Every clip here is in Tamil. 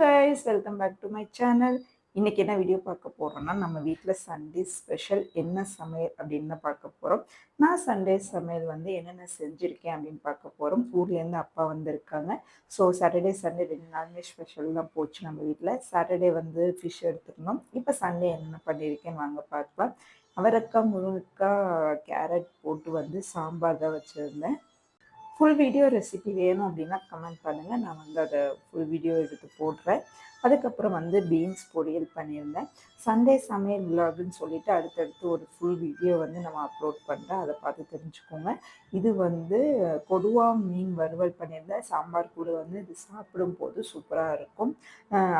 Guys welcome back to my channel இன்றைக்கி என்ன வீடியோ பார்க்க போகிறோன்னா நம்ம வீட்டில் சண்டே ஸ்பெஷல் என்ன சமையல் அப்படின்னு தான் பார்க்க போகிறோம் நான் சண்டே சமையல் வந்து என்னென்ன செஞ்சுருக்கேன் அப்படின்னு பார்க்க போகிறோம் ஊர்லேருந்து அப்பா வந்திருக்காங்க. ஸோ சாட்டர்டே சண்டே ரெண்டு நாளுமே ஸ்பெஷல் தான் போச்சு நம்ம வீட்டில் சாட்டர்டே வந்து ஃபிஷ் எடுத்துருந்தோம். இப்போ சண்டே என்னென்ன பண்ணியிருக்கேன்னு வாங்க பார்க்கலாம். அவரக்காய் முருங்கைக்காய் கேரட் போட்டு வந்து சாம்பார் தான் வச்சுருந்தேன். ஃபுல் வீடியோ ரெசிபி வேணும் அப்படின்னா கமெண்ட் பண்ணுங்கள் நான் வந்து அதை ஃபுல் வீடியோ எடுத்து போடுறேன். அதுக்கப்புறம் வந்து பீன்ஸ் பொரியல் பண்ணியிருந்தேன். சண்டே சமையல் விலாகுன்னு சொல்லிட்டு அடுத்தடுத்து ஒரு ஃபுல் வீடியோ வந்து நம்ம அப்லோட் பண்ணுறேன் அதை பார்த்து தெரிஞ்சுக்கோங்க. இது வந்து கொடுவா மீன் வறுவல் பண்ணியிருந்தேன். சாம்பார் கூட வந்து இது சாப்பிடும் போது சூப்பராக இருக்கும்.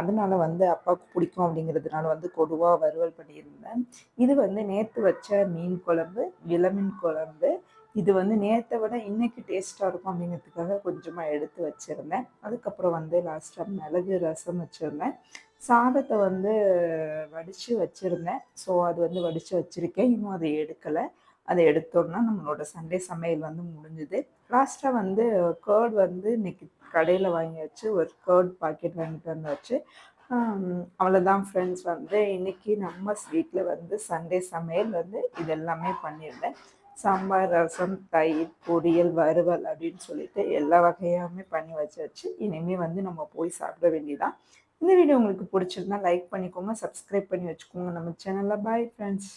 அதனால் வந்து அப்பாவுக்கு பிடிக்கும் அப்படிங்கிறதுனால வந்து கொடுவா வறுவல் பண்ணியிருந்தேன். இது வந்து நேற்று வச்ச மீன் குழம்பு இளமீன் குழம்பு இது வந்து நேற்றை விட இன்னைக்கு டேஸ்ட்டாக இருக்கும் அப்படிங்கிறதுக்காக கொஞ்சமாக எடுத்து வச்சுருந்தேன். அதுக்கப்புறம் வந்து லாஸ்ட்டாக மிளகு ரசம் வச்சுருந்தேன். சாதத்தை வந்து வடித்து வச்சுருந்தேன். ஸோ அது வந்து வடித்து வச்சுருக்கேன். இன்னும் அதை எடுக்கலை. அதை எடுத்தோம்னா நம்மளோட சண்டே சமையல் வந்து முடிஞ்சுது. லாஸ்ட்டாக வந்து கேர்ட் வந்து இன்னைக்கு கடையில் வாங்கி வச்சு ஒரு கேர்ட் பாக்கெட் வாங்கிட்டு வந்தாச்சு அவ்வளோதான் ஃப்ரெண்ட்ஸ் வந்து இன்னைக்கு நம்ம ஸ்வீட்டில் வந்து சண்டே சமையல் வந்து இதெல்லாமே பண்ணியிருந்தேன். சாம்பார் ரசம் தயிர் பொரியல் வறுவல் அப்படின்னு சொல்லிட்டு எல்லா வகையாகவுமே பண்ணி வச்சாச்சு. இனிமேல் வந்து நம்ம போய் சாப்பிட வேண்டியதான் இந்த வீடியோ உங்களுக்கு பிடிச்சிருந்தா லைக் பண்ணிக்கோங்க சப்ஸ்கிரைப் பண்ணி வச்சுக்கோங்க. நம்ம சேனலில் பாய் ஃப்ரெண்ட்ஸ்